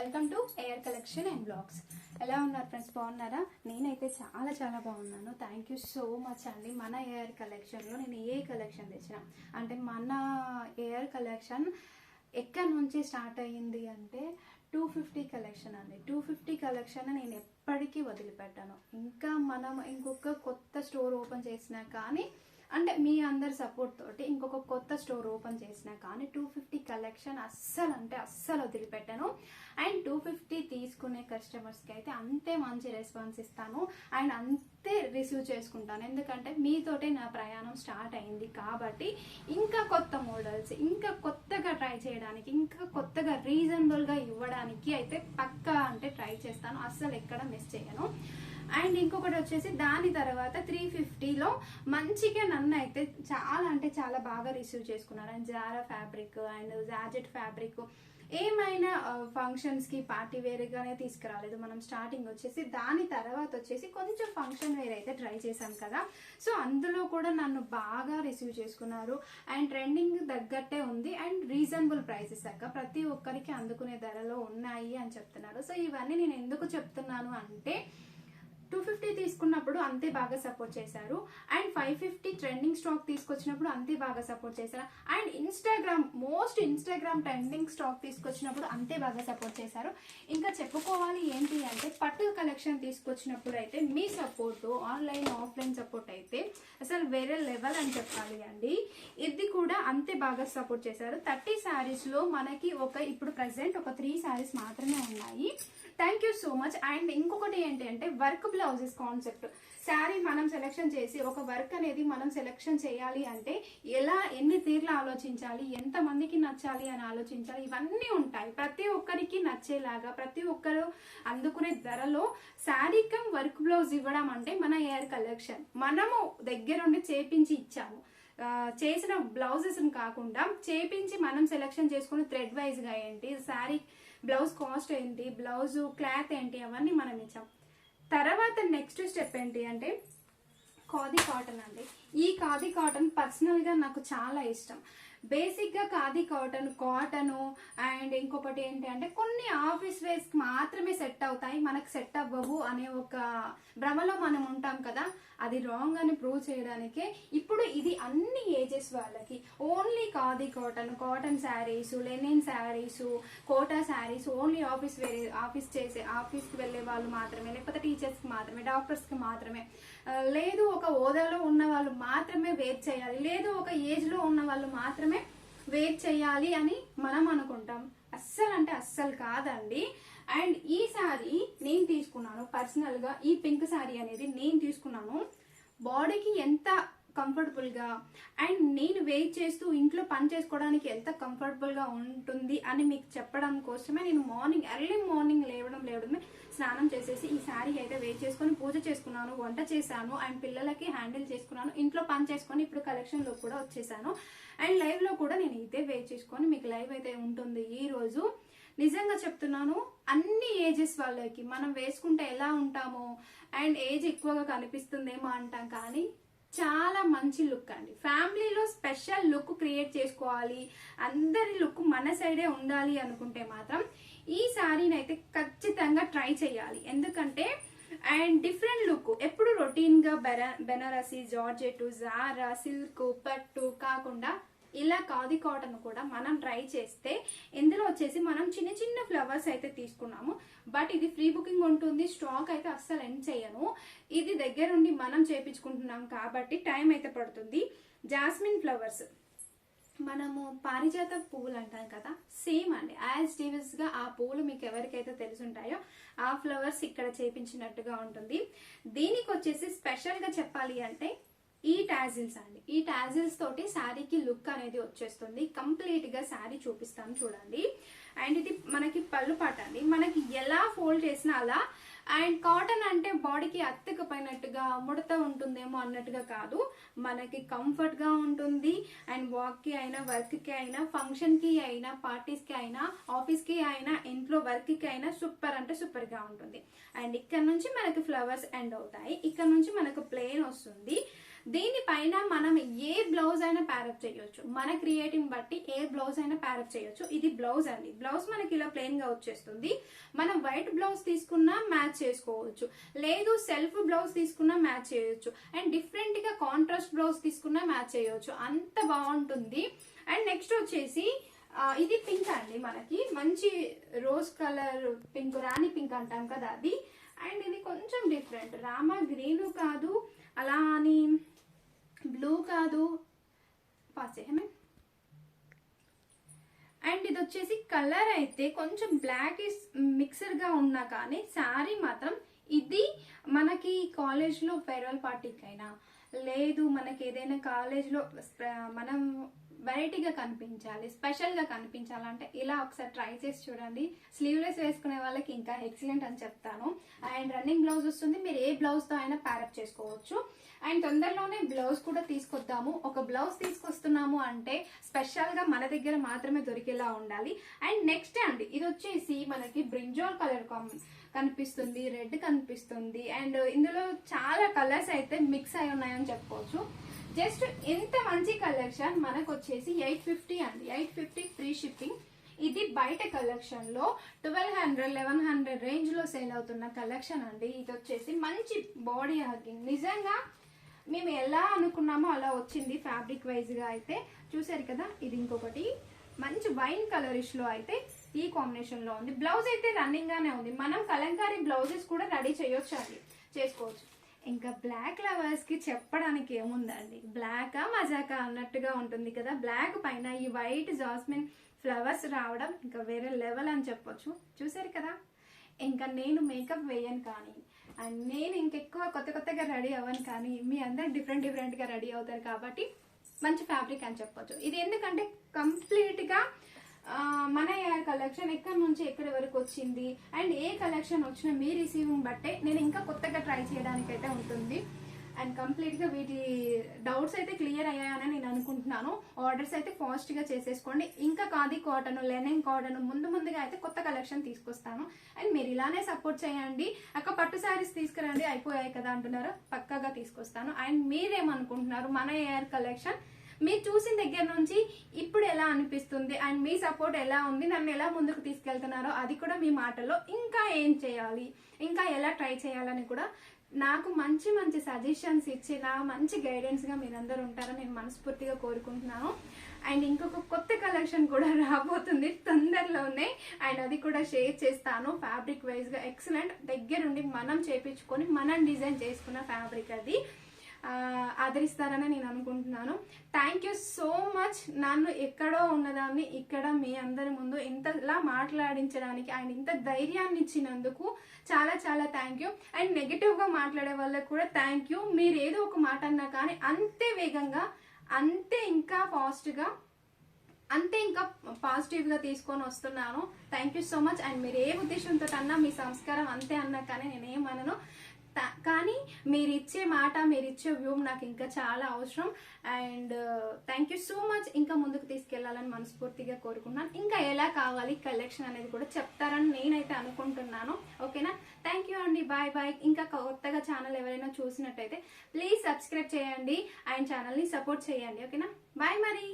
Welcome to air collection and blogs ఎలా ఉన్నారు friends బాగున్నారా? నేనైతే చాలా చాలా బాగున్నాను. థ్యాంక్ యూ సో మచ్ అండి. మన ఎయిర్ కలెక్షన్లో నేను ఏ కలెక్షన్ తెచ్చిన? అంటే మన ఎయిర్ కలెక్షన్ ఎక్కడి నుంచి స్టార్ట్ అయ్యింది అంటే టూ ఫిఫ్టీ కలెక్షన్ అండి. టూ ఫిఫ్టీ కలెక్షన్ నేను ఎప్పటికీ వదిలిపెట్టాను. ఇంకా మనం ఇంకొక కొత్త స్టోర్ ఓపెన్ చేసినా కానీ అంటే మీ అందరి సపోర్ట్ తోటి ఇంకొక కొత్త స్టోర్ ఓపెన్ చేసినా కానీ టూ ఫిఫ్టీ కలెక్షన్ అస్సలు అంటే అస్సలు వదిలిపెట్టాను. అండ్ టూ ఫిఫ్టీ తీసుకునే కస్టమర్స్కి అయితే అంతే మంచి రెస్పాన్స్ ఇస్తాను. అండ్ అంతే రిసీవ్ చేసుకుంటాను. ఎందుకంటే మీతోటే నా ప్రయాణం స్టార్ట్ అయింది కాబట్టి ఇంకా కొత్త మోడల్స్ ఇంకా కొత్తగా ట్రై చేయడానికి ఇంకా కొత్తగా రీజనబుల్గా ఇవ్వడానికి అయితే పక్కా అంటే ట్రై చేస్తాను. అస్సలు ఎక్కడ మిస్ చేయను. అండ్ ఇంకొకటి వచ్చేసి దాని తర్వాత త్రీ ఫిఫ్టీలో మంచిగా నన్ను అయితే చాలా అంటే చాలా బాగా రిసీవ్ చేసుకున్నారు. And Zara fabric and georgette fabric ఏమైనా ఫంక్షన్స్కి పార్టీ వేర్గానే తీసుకురాలేదు. మనం స్టార్టింగ్ వచ్చేసి దాని తర్వాత వచ్చేసి కొంచెం ఫంక్షన్ వేర్ అయితే ట్రై చేశాం కదా. సో అందులో కూడా నన్ను బాగా రిసీవ్ చేసుకున్నారు. అండ్ ట్రెండింగ్ తగ్గట్టే ఉంది. అండ్ రీజనబుల్ ప్రైసెస్ అక్క. ప్రతి ఒక్కరికి అందుకునే ధరలో ఉన్నాయి అని చెప్తున్నారు. సో ఇవన్నీ నేను ఎందుకు చెప్తున్నాను అంటే టూ ఫిఫ్టీ తీసుకున్నప్పుడు అంతే బాగా సపోర్ట్ చేశారు. And five fifty trending stock తీసుకొచ్చినప్పుడు అంతే బాగా సపోర్ట్ చేశారు. And Instagram most Instagram trending stock తీసుకొచ్చినప్పుడు అంతే బాగా సపోర్ట్ చేశారు. ఇంకా చెప్పుకోవాలి ఏంటి అంటే పట్టు కలెక్షన్ తీసుకొచ్చినప్పుడు అయితే మీ సపోర్ట్ ఆన్లైన్ ఆఫ్లైన్ సపోర్ట్ అయితే అసలు వేరే లెవెల్ అని చెప్పాలి అండి. ఇది కూడా అంతే బాగా సపోర్ట్ చేశారు. థర్టీ శారీస్లో మనకి ఒక ఇప్పుడు ప్రజెంట్ ఒక త్రీ శారీస్ మాత్రమే ఉన్నాయి. Thank you so much and ఇంకొకటి ఏంటి అంటే వర్క్ బ్లౌజెస్ కాన్సెప్ట్ శారీ మనం సెలెక్షన్ చేసి ఒక వర్క్ అనేది మనం సెలెక్షన్ చేయాలి అంటే ఎలా ఎన్ని తీర్లు ఆలోచించాలి ఎంత మందికి నచ్చాలి అని ఆలోచించాలి ఇవన్నీ ఉంటాయి. ప్రతి ఒక్కరికి నచ్చేలాగా ప్రతి ఒక్కరు అందుకునే ధరలో శారీ కమ్ వర్క్ బ్లౌజ్ ఇవ్వడం అంటే మన ఎయిర్ కలెక్షన్ మనము దగ్గరుండి చేపించి ఇచ్చాము. చేసిన బ్లౌజెస్ కాకుండా చేపించి మనం సెలెక్షన్ చేసుకుని థ్రెడ్ వైజ్గా ఏంటి శారీ బ్లౌజ్ కాస్ట్ ఏంటి బ్లౌజ్ క్లాత్ ఏంటి అవన్నీ మనం ఇచ్చాం. తర్వాత నెక్స్ట్ స్టెప్ ఏంటి అంటే ఖాదీ కాటన్ అండి. ఈ ఖాదీ కాటన్ పర్సనల్గా నాకు చాలా ఇష్టం. బేసిక్గా ఖాదీ కాటన్ కాటను అండ్ ఇంకొకటి ఏంటి అంటే కొన్ని ఆఫీస్ వేర్స్కి మాత్రమే సెట్ అవుతాయి మనకు సెట్ అవ్వవు అనే ఒక భ్రమలో మనం ఉంటాం కదా. అది రాంగ్ అని ప్రూవ్ చేయడానికే ఇప్పుడు ఇది అన్ని ఏజెస్ వాళ్ళకి. Only khadi cotton cotton saris linen saris Kota saris only office వేరే ఆఫీస్ చేసే ఆఫీస్కి వెళ్ళే వాళ్ళు మాత్రమే లేకపోతే టీచర్స్కి మాత్రమే డాక్టర్స్కి మాత్రమే. లేదు ఒక హోదాలో ఉన్న వాళ్ళు మాత్రమే వెయిట్ చేయాలి లేదు ఒక ఏజ్లో ఉన్న వాళ్ళు మాత్రమే వెయిట్ చేయాలి అని మనం అనుకుంటాం. అస్సలు అంటే అస్సలు కాదండి. అండ్ ఈ సారీ నేను తీసుకున్నాను. పర్సనల్గా ఈ పింక్ సారీ అనేది నేను తీసుకున్నాను. బాడీకి ఎంత కంఫర్టబుల్గా అండ్ నేను వెయిట్ చేస్తూ ఇంట్లో పని చేసుకోవడానికి ఎంత కంఫర్టబుల్గా ఉంటుంది అని మీకు చెప్పడం కోసమే నేను మార్నింగ్ ఎర్లీ మార్నింగ్ లేవడం లేవడమే స్నానం చేసేసి ఈ శారీ అయితే వెయిట్ చేసుకొని పూజ చేసుకున్నాను వంట చేశాను అండ్ పిల్లలకి హ్యాండిల్ చేసుకున్నాను ఇంట్లో పని చేసుకొని ఇప్పుడు కలెక్షన్లో కూడా వచ్చేసాను. అండ్ లైవ్లో కూడా నేను ఇదే వెయిట్ చేసుకొని మీకు లైవ్ అయితే ఉంటుంది. ఈ రోజు నిజంగా చెప్తున్నాను అన్ని ఏజెస్ వాళ్ళకి మనం వేసుకుంటే ఎలా ఉంటామో అండ్ ఏజ్ ఎక్కువగా కనిపిస్తుందేమో అంటాం కానీ చాలా మంచి లుక్ అండి. ఫ్యామిలీలో స్పెషల్ లుక్ క్రియేట్ చేసుకోవాలి. అందరి లుక్ మన సైడే ఉండాలి అనుకుంటే మాత్రం ఈ శారీని అయితే ఖచ్చితంగా ట్రై చేయాలి. ఎందుకంటే అండ్ డిఫరెంట్ లుక్ ఎప్పుడు రొటీన్గా బెర బెనారసి జార్జెట్ జారా సిల్క్ పట్టు కాకుండా ఇలా కాది కాటన్ కూడా మనం ట్రై చేస్తే ఇందులో వచ్చేసి మనం చిన్న చిన్న ఫ్లవర్స్ అయితే తీసుకున్నాము. బట్ ఇది ఫ్రీ బుకింగ్ ఉంటుంది స్టాక్ అయితే అస్సలు ఎండ్ చేయను. ఇది దగ్గరుండి మనం చేపించుకుంటున్నాం కాబట్టి టైం అయితే పడుతుంది. Jasmine flowers. మనము పారిజాత పువ్వులు అంటాం కదా సేమ్ అండి. యాజ్ టీవీస్గా ఆ పువ్వులు మీకు ఎవరికైతే తెలుసుంటాయో ఆ ఫ్లవర్స్ ఇక్కడ చేపించినట్టుగా ఉంటుంది. దీనికి వచ్చేసి స్పెషల్గా చెప్పాలి అంటే ఈ టాజిల్స్ అండి. ఈ టాజిల్స్ తోటి శారీకి లుక్ అనేది వచ్చేస్తుంది. కంప్లీట్గా శారీ చూపిస్తాను చూడండి. అండ్ ఇది మనకి పళ్ళు పాట అండి. మనకి ఎలా ఫోల్డ్ చేసినా అలా అండ్ కాటన్ అంటే బాడీకి అత్తకపోయినట్టుగా ముడత ఉంటుందేమో అన్నట్టుగా కాదు. మనకి కంఫర్ట్గా ఉంటుంది. అండ్ వాక్కి అయినా వర్క్కి అయినా ఫంక్షన్కి అయినా పార్టీస్కి అయినా ఆఫీస్కి అయినా ఇంట్లో వర్క్కి అయినా సూపర్ అంటే సూపర్గా ఉంటుంది. అండ్ ఇక్కడ నుంచి మనకి ఫ్లవర్స్ ఎండ్ అవుతాయి. ఇక్కడ నుంచి మనకు ప్లేన్ వస్తుంది. దీనిపైన మనం ఏ బ్లౌజ్ అయినా ప్యారప్ చేయొచ్చు. మన క్రియేటివ్ బట్టి ఏ బ్లౌజ్ అయినా ప్యారప్ చేయొచ్చు. ఇది బ్లౌజ్ అండి. బ్లౌజ్ మనకి ఇలా ప్లెయిన్గా వచ్చేస్తుంది. మనం వైట్ బ్లౌజ్ తీసుకున్నా మ్యాచ్ చేసుకోవచ్చు. లేదు సెల్ఫ్ బ్లౌజ్ తీసుకున్నా మ్యాచ్ చేయొచ్చు. అండ్ డిఫరెంట్గా కాంట్రాస్ట్ బ్లౌజ్ తీసుకున్నా మ్యాచ్ చేయొచ్చు. అంత బాగుంటుంది. అండ్ నెక్స్ట్ వచ్చేసి ఇది పింక్ అండి మనకి. మంచి రోజ్ కలర్ పింక్ రాణి పింక్ అంటాం కదా అది. అండ్ ఇది కొంచెం డిఫరెంట్ రామా గ్రీన్ కాదు. అలా అని బ్లూ కాదు. పాస్ చేయమే అండ్ ఇది వచ్చేసి కలర్ అయితే కొంచెం బ్లాక్ మిక్సర్గా ఉన్నా కానీ శారీ మాత్రం ఇది మనకి కాలేజ్లో ఫేర్వెల్ పార్టీకైనా లేదు మనకి ఏదైనా కాలేజ్లో మనం వెరైటీగా కనిపించాలి స్పెషల్గా కనిపించాలంటే ఇలా ఒకసారి ట్రై చేసి చూడండి. స్లీవ్లెస్ వేసుకునే వాళ్ళకి ఇంకా ఎక్సలెంట్ అని చెప్తాను. అండ్ రన్నింగ్ బ్లౌజ్ వస్తుంది మీరు ఏ బ్లౌజ్తో అయినా ప్యారప్ చేసుకోవచ్చు. అండ్ తొందరలోనే బ్లౌజ్ కూడా తీసుకొద్దాము. ఒక బ్లౌజ్ తీసుకొస్తున్నాము అంటే స్పెషల్గా మన దగ్గర మాత్రమే దొరికేలా ఉండాలి. అండ్ నెక్స్ట్ అండి ఇది వచ్చేసి మనకి బ్రింజోల్ కలర్ కనిపిస్తుంది రెడ్ కనిపిస్తుంది. అండ్ ఇందులో చాలా కలర్స్ అయితే మిక్స్ అయి ఉన్నాయని చెప్పుకోవచ్చు. జస్ట్ ఇంత మంచి కలెక్షన్ మనకు వచ్చేసి ఎయిట్ ఫిఫ్టీ అండి. Eight fifty free shipping. ఇది బయట కలెక్షన్లో ట్వెల్వ్ హండ్రెడ్ లెవెన్ హండ్రెడ్ రేంజ్లో సేల్ అవుతున్న కలెక్షన్ అండి. ఇది వచ్చేసి మంచి బాడీ హగ్గింగ్. నిజంగా మేము ఎలా అనుకున్నామో అలా వచ్చింది ఫ్యాబ్రిక్ వైజ్గా అయితే. చూసారు కదా ఇది ఇంకొకటి. మంచి వైన్ కలరిష్లో అయితే ఈ కాంబినేషన్లో ఉంది. బ్లౌజ్ అయితే రన్నింగ్ గానే ఉంది. మనం కలంకారీ బ్లౌజెస్ కూడా రెడీ చేయొచ్చు అండి చేసుకోవచ్చు. ఇంకా బ్లాక్ లవర్స్కి చెప్పడానికి ఏముందండి? బ్లాక్ మజాకా అన్నట్టుగా ఉంటుంది కదా. బ్లాక్ పైన ఈ వైట్ జాస్మిన్ ఫ్లవర్స్ రావడం ఇంకా వేరే లెవెల్ అని చెప్పొచ్చు. చూసారు కదా? ఇంకా నేను మేకప్ వేయను కానీ అండ్ నేను ఇంకెక్కువ కొత్త కొత్తగా రెడీ అవ్వను కానీ మీ అందరు డిఫరెంట్ డిఫరెంట్గా రెడీ అవుతారు కాబట్టి మంచి ఫ్యాబ్రిక్ అని చెప్పొచ్చు. ఇది ఎందుకంటే కంప్లీట్గా మన కలెక్షన్ ఎక్కడి నుంచి ఎక్కడి వరకు వచ్చింది? అండ్ ఏ కలెక్షన్ వచ్చినా మీ రిసీవింగ్ బట్టే నేను ఇంకా కొత్తగా ట్రై చేయడానికి అయితే ఉంటుంది అండ్ కంప్లీట్గా వీటి డౌట్స్ అయితే క్లియర్ అయ్యాయని నేను అనుకుంటున్నాను. ఆర్డర్స్ అయితే ఫాస్ట్గా చేసేసుకోండి. ఇంకా కాది కాటన్ లెనిన్ కాటన్ ముందు ముందుగా అయితే కొత్త కలెక్షన్ తీసుకొస్తాను. అండ్ మీరు ఇలానే సపోర్ట్ చేయండి. అక్క పట్టు శారీస్ తీసుకురండి. అయిపోయాయి కదా అంటున్నారు. పక్కాగా తీసుకొస్తాను. అండ్ మీరేమనుకుంటున్నారు? మన ఎయిర్ కలెక్షన్ మీరు చూసిన దగ్గర నుంచి ఇప్పుడు ఎలా అనిపిస్తుంది? అండ్ మీ సపోర్ట్ ఎలా ఉంది? నన్ను ఎలా ముందుకు తీసుకెళ్తున్నారో అది కూడా మీ మాటల్లో ఇంకా ఏం చేయాలి? ఇంకా ఎలా ట్రై చేయాలని కూడా నాకు మంచి మంచి సజెషన్స్ ఇచ్చి నా మంచి గైడెన్స్గా మీరందరూ ఉంటారని నేను మనస్ఫూర్తిగా కోరుకుంటున్నాను. అండ్ ఇంకొక కొత్త కలెక్షన్ కూడా రాబోతుంది తొందరలోనే. అండ్ అది కూడా షేర్ చేస్తాను. ఫ్యాబ్రిక్ వైజ్గా ఎక్సలెంట్ దగ్గరుండి మనం చేపించుకొని మనం డిజైన్ చేసుకున్న ఫ్యాబ్రిక్ అది. ఆదరిస్తారని నేను అనుకుంటున్నాను. థ్యాంక్ యూ సో మచ్ నన్ను ఎక్కడో ఉన్నదాన్ని ఇక్కడ మీ అందరి ముందు ఇంతలా మాట్లాడించడానికి అండ్ ఇంత ధైర్యాన్ని ఇచ్చినందుకు చాలా చాలా థ్యాంక్ యూ అండ్ నెగిటివ్గా మాట్లాడే వాళ్ళకు కూడా థ్యాంక్ యూ మీరు ఏదో ఒక మాట అన్నా కానీ అంతే వేగంగా అంతే ఇంకా ఫాస్ట్గా అంతే ఇంకా పాజిటివ్గా తీసుకొని వస్తున్నాను. Thank you so much and మీరు ఏ ఉద్దేశంతో అన్నా మీ సంస్కారం అంతే అన్నా కానీ నేనేమనను కానీ మీరు ఇచ్చే మాట మీరు ఇచ్చే వ్యూ నాకు ఇంకా చాలా అవసరం. And thank you so much ఇంకా ముందుకు తీసుకెళ్ళాలని మనస్ఫూర్తిగా కోరుకున్నాను ఇంకా ఎలా కావాలి కలెక్షన్ అనేది కూడా చెప్తారని నేనైతే అనుకుంటున్నాను. ఓకేనా? థ్యాంక్ యూ అండి. బాయ్ బాయ్ ఇంకా కొత్తగా ఛానల్ ఎవరైనా చూసినట్టయితే ప్లీజ్ సబ్స్క్రైబ్ చేయండి. అండ్ ఛానల్ని సపోర్ట్ చేయండి. ఓకేనా? బాయ్ మరి